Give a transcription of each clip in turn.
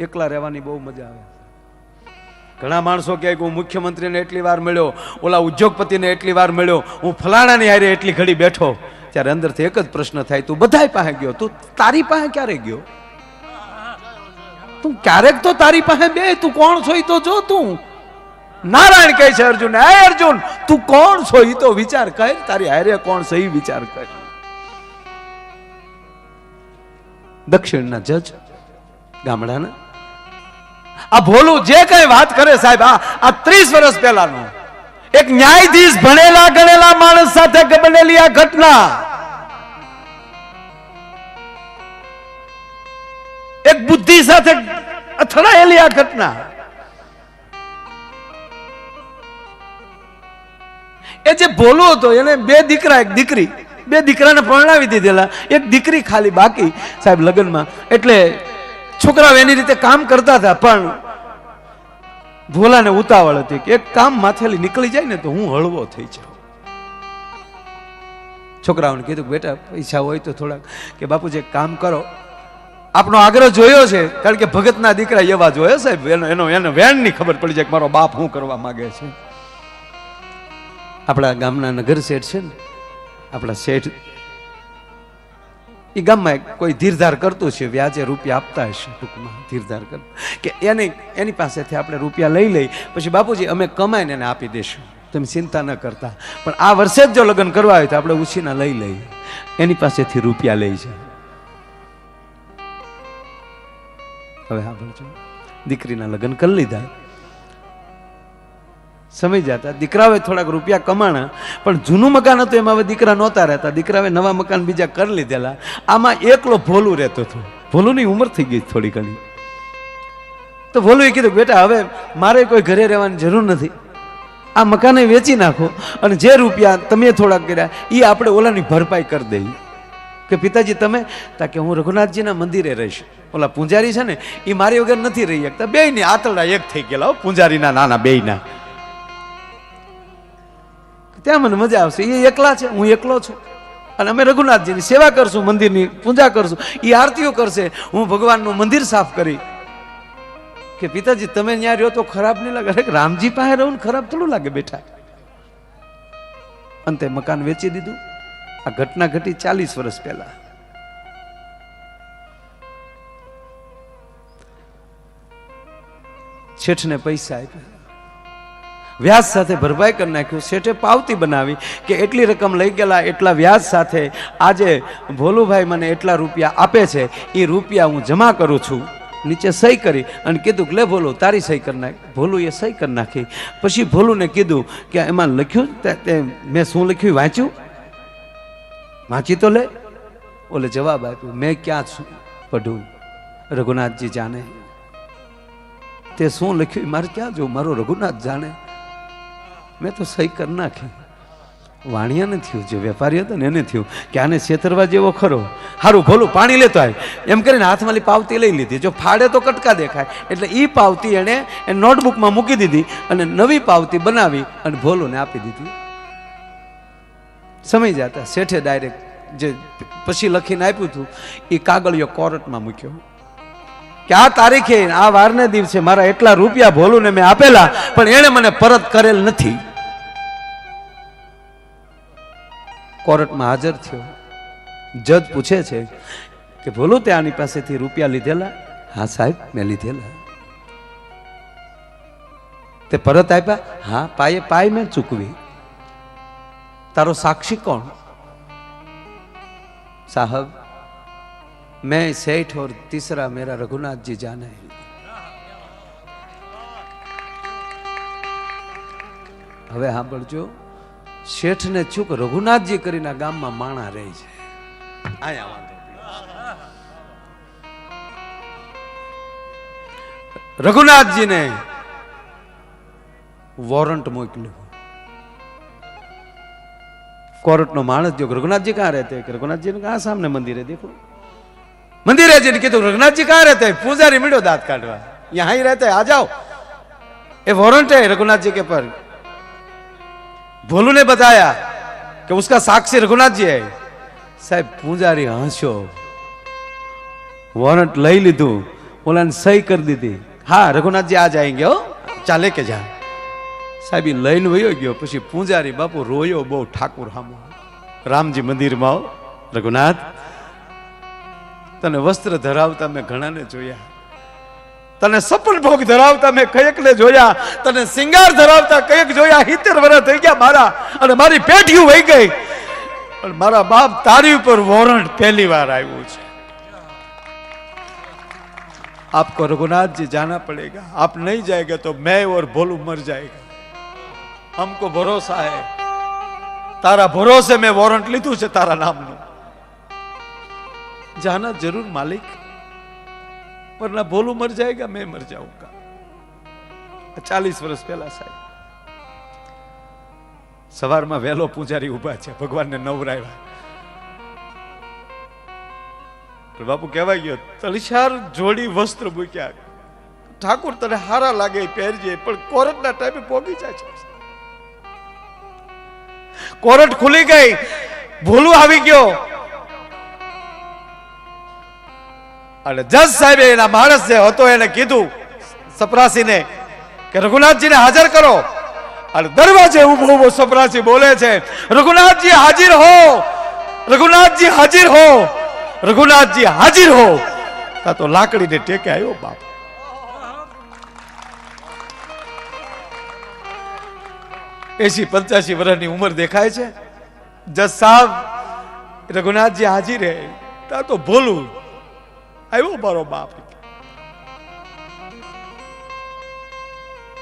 એકલા રહેવાની બહુ મજા આવે ઘણા માણસો કહે કે હું મુખ્યમંત્રીને એટલી વાર મળ્યો, ઓલા ઉદ્યોગપતિને એટલી વાર મળ્યો, હું ફલાણાની હારે એટલી ઘડી બેઠો, ત્યારે અંદરથી એક જ પ્રશ્ન થાય, તું બધાય પાસે ગયો? તું તારી પાસે ક્યારે ગયો? તું ક્યારેક તો તારી પાસે બે, તું કોણ છો તો જો તું. નારાયણ કહે છે, અર્જુન, હે અર્જુન, તું કોણ છો એ તો વિચાર કર, તારી હારે કોણ છે વિચાર કર. દક્ષિણના જજ ગામડાના આ ભોલું જે કઈ વાત કરે સાહેબ, આ આ ત્રીસ વર્ષ પહેલાનું. એક ન્યાયાધીશ ભણેલા ગણેલા માણસ સાથે બનેલી આ ઘટના. એક બુદ્ધિ સાથે અથડાયેલી આ ઘટના. એ જે ભોલો હતો, એને બે દીકરા, એક દીકરી. બે દીકરાને પરણાવી દીધેલા. એક દીકરી ખાલી બાકી. સાહેબ, લગ્નમાં. એટલે છોકરાઓ એની રીતે કામ કરતા હતા, પણ ભોલાને ઉતાવળ હતી કે એક કામ માથેલી નીકળી જાય ને તો હું હળવો થઈ જાઉં. છોકરાઓને કીધું કે બેટા, પૈસા હોય તો થોડાક, કે બાપુજી જે કામ કરો. આપણો આગ્રહ જોયો છે, કારણ કે ભગતના દીકરા એવા જોયો સાહેબ, એનો એનો એને વેણની ખબર પડી જાય કે મારો બાપ શું કરવા માંગે છે. આપણા ગામના નગર શેઠ છે ને, આપણા શેઠ એ ગામમાં કોઈ ધીરધાર કરતું છે, વ્યાજે રૂપિયા આપતા હશે, ટૂંકમાં ધીરધાર કર કે એની એની પાસેથી આપણે રૂપિયા લઈ લઈ, પછી બાપુજી અમે કમાઈને એને આપી દઈશું તમે ચિંતા ન કરતા. પણ આ વર્ષે જ જો લગ્ન કરવા હોય તો આપણે ઉછીના લઈ લઈએ. એની પાસેથી રૂપિયા લઈ જાય હવે હા દીકરીના લગ્ન કરી લીધા. સમય જતા. દીકરાઓએ થોડાક રૂપિયા કમાણા, પણ જૂનું મકાન હતું, એમાં હવે દીકરા નહોતા રહેતા. દીકરાએ નવા મકાન બીજા કરી લીધેલા. આમાં એકલો ભોલું રહેતો હતો. ભોલુની ઉંમર થઈ ગઈ થોડી ઘણી. તો ભોલુએ કીધું, બેટા, હવે મારે કોઈ ઘરે રહેવાની જરૂર નથી. આ મકાને વેચી નાખો અને જે રૂપિયા તમે થોડાક કર્યા એ આપણે ઓલાની ભરપાઈ કરી દઈએ. કે પિતાજી, તમે, તા કે હું રઘુનાથજીના મંદિરે રહીશ. ઓલા પૂંજારી છે ને એ મારી વગર નથી રહી શકતા. બે ની આતરડા એક થઈ ગયેલા પૂંજારીના નાના બેયના. ત્યાં મને મજા આવશે. એ એકલા છે, હું એકલો છું. અને અમે રઘુનાથજીની સેવા કરશું, મંદિરની પૂજા કરશું. એ આરતીઓ કરશે. હું ભગવાનનું મંદિર સાફ કરી. કે પિતાજી, તમે ત્યાં રહ્યો તો ખરાબ નહીં લાગે. રામજી પાસે રહું ને ખરાબ થોડું લાગે બેઠા. અંતે મકાન વેચી દીધું. આ ઘટના ઘટી ચાલીસ વર્ષ પહેલા. છેઠને પૈસા આપ્યા. વ્યાજ સાથે ભરપાઈ કરી નાખ્યું. શેઠે પાવતી બનાવી કે એટલી રકમ લઈ ગયેલા, એટલા વ્યાજ સાથે આજે ભોલુભાઈ મને એટલા રૂપિયા આપે છે એ રૂપિયા હું જમા કરું છું. નીચે સહી કરી અને કીધું કે લે ભોલું, તારી સહી કરી નાખ. ભોલું એ સહી કરી નાખી. પછી ભોલુને કીધું કે એમાં લખ્યું તે મેં શું લખ્યું? વાંચ્યું? વાંચી તો લે. ઓલે જવાબ આપ્યો, મેં ક્યાં પઢું. રઘુનાથજી જાણે. તે શું લખ્યું? મારે ક્યાં જોવું? મારો રઘુનાથ જાણે. મેં તો સહી કરી નાખી વાણિયાને થયું, જે વેપારી હતો ને એને થયું કે આને છેતરવા જેવો ખરો. સારું ભોલું, પાણી લેતો આવે એમ કરીને હાથમાંથી પાવતી લઈ લીધી. જો ફાડે તો કટકા દેખાય. એટલે એ પાવતી એણે એ નોટબુકમાં મૂકી દીધી અને નવી પાવતી બનાવી અને ભોલુને આપી દીધી. સમય જતા શેઠે ડાયરેક્ટ જે પછી લખીને આપ્યું હતું એ કાગળિયો કોર્ટમાં મૂક્યો. કે આ તારીખે, આ વારને દિવસે મારા એટલા રૂપિયા ભોલુને મેં આપેલા, પણ એણે મને પરત કરેલ નથી. કોર્ટમાં હાજર થયો. જજ પૂછે છે કે ભોલું તે આની પાસેથી રૂપિયા લીધેલા? હા સાહેબ, મેં લીધેલા. તે પરત આપ્યા? હા, પાયે પાય મેં ચૂકવી. તારો સાક્ષી કોણ? સાહેબ, મેં શેઠ ઓર તીસરા મેરા રઘુનાથજી જાને. હવે સાંભળજો. શેઠ ને ચૂક રઘુનાથજી કરીને ગામમાં માણા રહે છે. આયા વાંધો રઘુનાથજીને વોરંટ મોકલ્યું. કોર્ટનો માણસ જો રઘુનાથજી ક્યાં રહેતે? કે રઘુનાથજીને આ સામને મંદિરે દેખું. મંદિરે જઈને કીધું રઘુનાથજી ક્યાં રહેતે? પૂજારી મળ્યો દાંત કાઢવા. અહીંયા હાઈ રહેતા આ જાઓ. એ વોરંટ હે રઘુનાથજી કે પર भोलू ने बताया कि उसका साक्षी रघुनाथ जी है સાહેબ પૂજારી હસ્યો વોરંટ લઈ લીધું ઓલાને સહી કરી દીધી હા રઘુનાથજી આ જાયંગે હો ચાલે કે જા સાહેબ ઈ લઈને વયો ગયો પછી પૂંજારી બાપુ રોયો બહુ ઠાકુર હામો રામજી મંદિરમાં આવો રઘુનાથ તને વસ્ત્ર ધરાવતા મેં ઘણાને જોયા તને સપન ભોગ ધરાવતા મેં કયકને જોયા, તને સિંગાર ધરાવતા કયક જોયા, હિતેર વર્ષ થઈ ગયા મારા, અને મારી પેઢીઓ વહી ગઈ. પણ મારા બાપ તારી ઉપર વોરંટ પહેલી વાર આવ્યું છે. આપકો રઘુનાથજી જાના પડેગા. આપ નહીં જાયગા તો મેં ઓર ભોલ મર જાયગા. હમકો ભરોસા હે. તારા ભરોસે મેં વોરંટ લીધું છે તારા નામનું. જાના જરૂર માલિક. मालिक वरना भोलू मर जाएगा मैं मर जाऊंगा ચાલીસ વર્ષ પહેલા સાહેબ સવારમાં વહેલો પૂજારી ઉભા છે ભગવાનને નવરાવ્યા તો બાપુ કહેવાય ગયો તલસાર જોડી વસ્ત્ર મૂક્યા ઠાકુર તને હારા લાગે એ પહેરજે પણ કોરટના ટાઈમે પોગી જાય છે કોરટ ખુલી ગઈ ભૂલું આવી ગયો અને જજ સાહેબે એના માણસ જે હતો એને કીધું, સપરાસીને કે રઘુનાથજીને હાજર કરો. અને દરવાજે ઊભો ઊભો સપરાસી બોલે છે, રઘુનાથજી હાજર હો, રઘુનાથજી હાજર હો, રઘુનાથજી હાજર હો. તા તો લાકડીને ટેકે આવ્યો બાપ. એસી પંચ્યાસી વર્ષની ઉંમર દેખાય છે. જજ સાહેબ, રઘુનાથજી હાજર હે. તા તો ભોલું આવ્યો મારો બાપ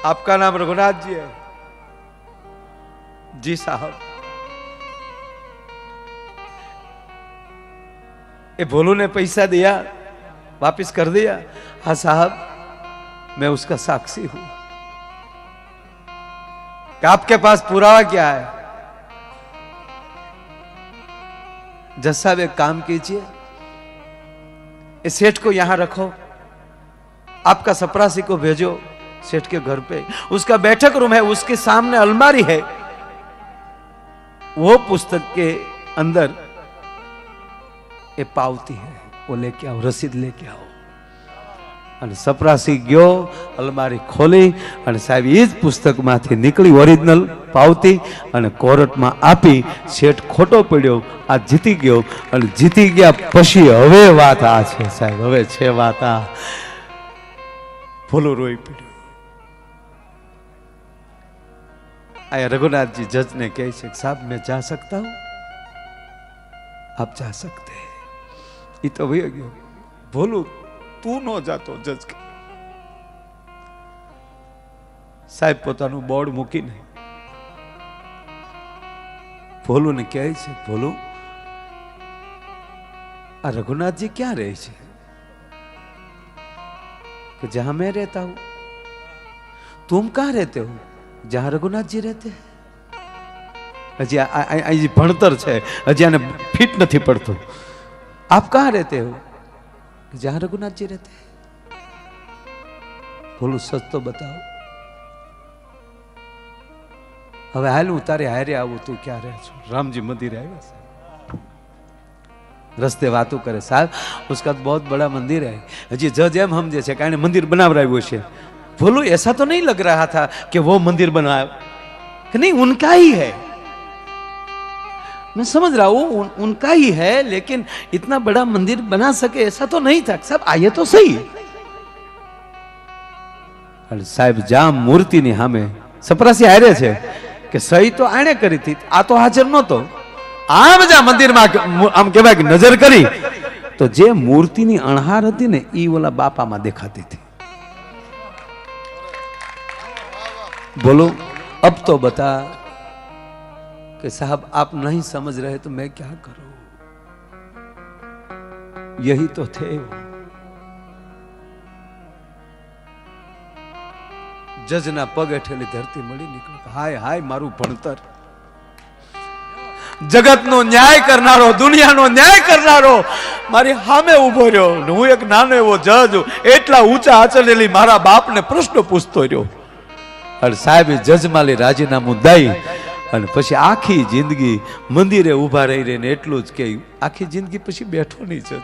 आपका नाम रघुनाथ जी है जी साहब ये भोलू ने पैसा दिया वापस कर दिया हाँ साहब मैं उसका साक्षी हूं कि आपके पास पुरावा क्या है जज साहब एक काम कीजिए इस सेठ को यहां रखो आपका सपरासी को भेजो सेठ के घर पे उसका बैठक रूम है उसके सामने अलमारी है वो पुस्तक के अंदर ये पावती है वो लेके आओ रसीद लेके आओ અને સપરાસી ગયો અલમારી ખોલી અને સાહેબ એ જ પુસ્તકમાંથી નીકળી ઓરિજિનલ પાવતી અને કોર્ટમાં આપી શેઠ ખોટો પડ્યો, આ જીતી ગયો અને જીતી ગયા પછી હવે વાત આ છે સાહેબ, હવે છે વાત આ. ભોલો રોઈ પડ્યો. આ રઘુનાથજી જજને કહે છે સાહેબ, મેં જા સકતા હું? આપ જા સકતે એ તો વહી ગયો. ભોલું, તું ન જાતો જજ સાહેબ, પોતાનું બોર્ડ મૂકીને ભોલુને કહે છે, ભોલું, આ રઘુનાથજી ક્યાં રહે છે? કે, જ્યાં મેં રહેતા હું તું ક્યાં રહેતે હું જ્યાં રઘુનાથજી રહેતે. હજી અહીં ભણતર છે, હજી આને ફિટ નથી પડતું. આપ ક્યાં રહેતે હો જ્યાં રઘુનાથજી રહેતે. ભોલું, સસ્તો બતાવો. હવે હાલ હું તારે હારે આવું તું ક્યાં રહે છો રામજી મંદિરે આવ્યા છે રસ્તે વાતો કરે સાહેબ उसका तो बहुत बड़ा मंदिर है हजी जज एम समझे છે કારણ મંદિર બનાવરાવ્યું છે बोलो ऐसा तो नहीं लग रहा था कि वो मंदिर बनाया कि नहीं उनका ही है मैं समझ रहा हूं उन, उनका ही है लेकिन इतना बड़ा मंदिर बना सके ऐसा तो नहीं था साहब आइए तो सही અને સાહેબ જ્યાં મૂર્તિની સામે સપરાસી હારે છે કે સહી તો આણે કરી હતી. આ તો હાજર નહોતો. આમ જ આ મંદિરમાં આમ કહેવાય કે નજર કરી. તો જે મૂર્તિની અણહાર હતી ને એ ઓલા બાપામાં દેખાતી હતી. બોલો, અબ તો બતા કે સાહેબ, આપ નહીં સમજ રહે તો મેં ક્યાં કરું? યહી તો થયું જજના પગ હેઠેલી ધરતી મળી નીકળી. હાય હાય, મારું ભણતર. જગતનો ન્યાય કરનારો, દુનિયાનો ન્યાય કરનારો મારી સામે ઊભો રહ્યો. હું એક નાનો એવો જજ એટલા ઊંચા આચરેલી મારા બાપને પ્રશ્ન પૂછતો રહ્યો. અને સાહેબે જજમાલી રાજીનામું દઈ અને પછી આખી જિંદગી મંદિરે ઊભા રહી રહીને એટલું જ કે આખી જિંદગી પછી બેઠો નહીં જજ.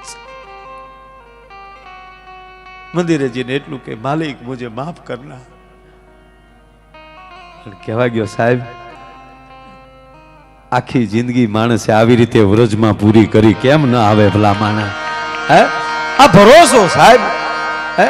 મંદિરે જઈને એટલું કે માલિક, મુજે માફ કરના. કહેવા ગયો સાહેબ, આખી જિંદગી માણસે આવી રીતે વ્રજમાં પૂરી કરી, કેમ ન આવે ભલા માણસ? હે? આ ભરોસો, સાહેબ.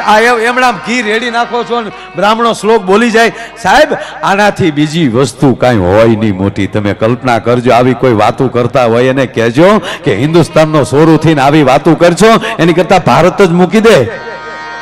આ એમ- ઘી રેડી નાખો છો ને બ્રાહ્મણો શ્લોક બોલી જાય. સાહેબ, આનાથી બીજી વસ્તુ કાંઈ હોય નહીં મોટી. તમે કલ્પના કરજો, આવી કોઈ વાતો કરતા હોય એને કહેજો કે હિન્દુસ્તાનનો સોરું થઈને આવી વાતો કરજો. એની કરતા ભારત જ મૂકી દે.